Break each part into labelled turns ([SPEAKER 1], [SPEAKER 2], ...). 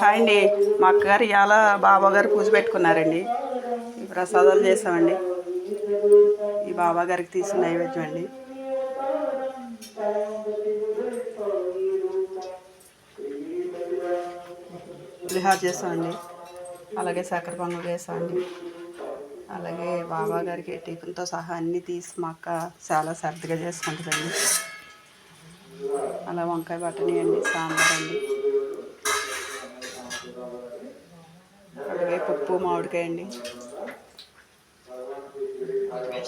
[SPEAKER 1] Hi అండి. మా అక్కగారు ఇవాళ బాబాగారు పూజ పెట్టుకున్నారండి. ఈ ప్రసాదాలు చేసామండి ఈ బాబాగారికి తీసిన నైవేద్యం అండి. పులిహార చేసామండి అలాగే చక్కెర పొంగల్ చేసామండి అలాగే బాబా గారికి టిఫిన్తో సహా అన్నీ తీసి మా అక్క చాలా సర్దిగా చేసుకుంటుందండి. అలా వంకాయ బట్టని అండి సాంబార్ అండి అలాగే పప్పు మామిడికాయ అండి.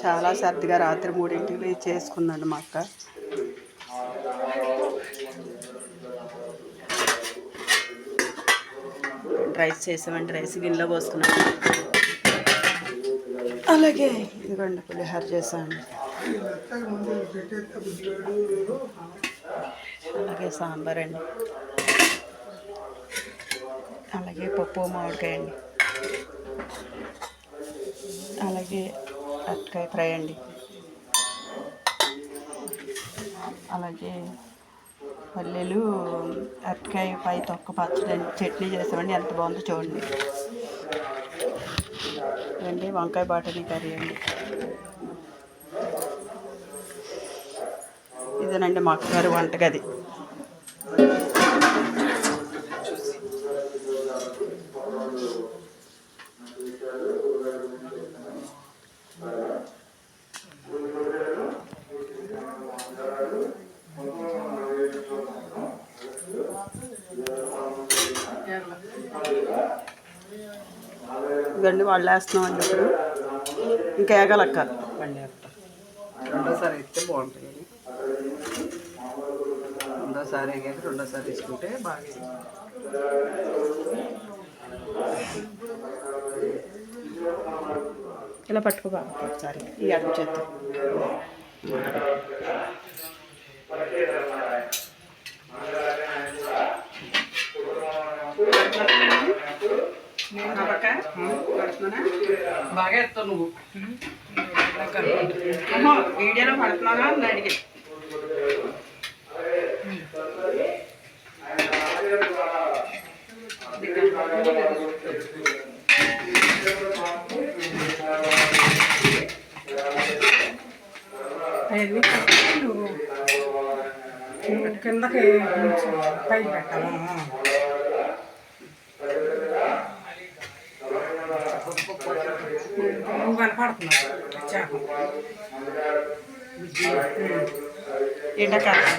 [SPEAKER 1] చాలా సర్దిగా రాత్రి మూడింటికి చేసుకుందండి మా అక్క. రైస్ చేసామండి రైస్ గిన్నెలో పోసుకున్నాం. అలాగే. ఇదిగోండి పులిహోర చేసామండి. అలాగే సాంబార్ అండి. అలాగే పప్పు మామిడికాయ అండి అలాగే అరటికాయ ఫ్రై అండి. అలాగే పల్లెలు అరటికాయ పై తొక్క పచ్చడి చట్నీ చేసామండి. ఎంత బాగుందో చూడండి. రండి వంకాయ బాటని కర్రీ అండి. ఇదేనండి మా అక్కగారి వంటగది. ఇదండి వాళ్ళు వేస్తున్నాం అండి ఇప్పుడు ఇంకా ఏగలక్క.
[SPEAKER 2] మళ్ళీ రెండోసారి బాగుంటుంది రెండోసారి తీసుకుంటే బాగా
[SPEAKER 1] ఇలా పట్టుకో బాబు ఒకసారి. ఈ అడుగు చేద్దాం.
[SPEAKER 2] బాగా వేస్తావు నువ్వు.
[SPEAKER 1] వీడియోలో పడుతున్నానా? అని అడిగి.
[SPEAKER 3] కిందకి పైకి పెట్టాలా? నువ్వు కనపడుతున్నావు. చేప.
[SPEAKER 1] ఎండాకాలం.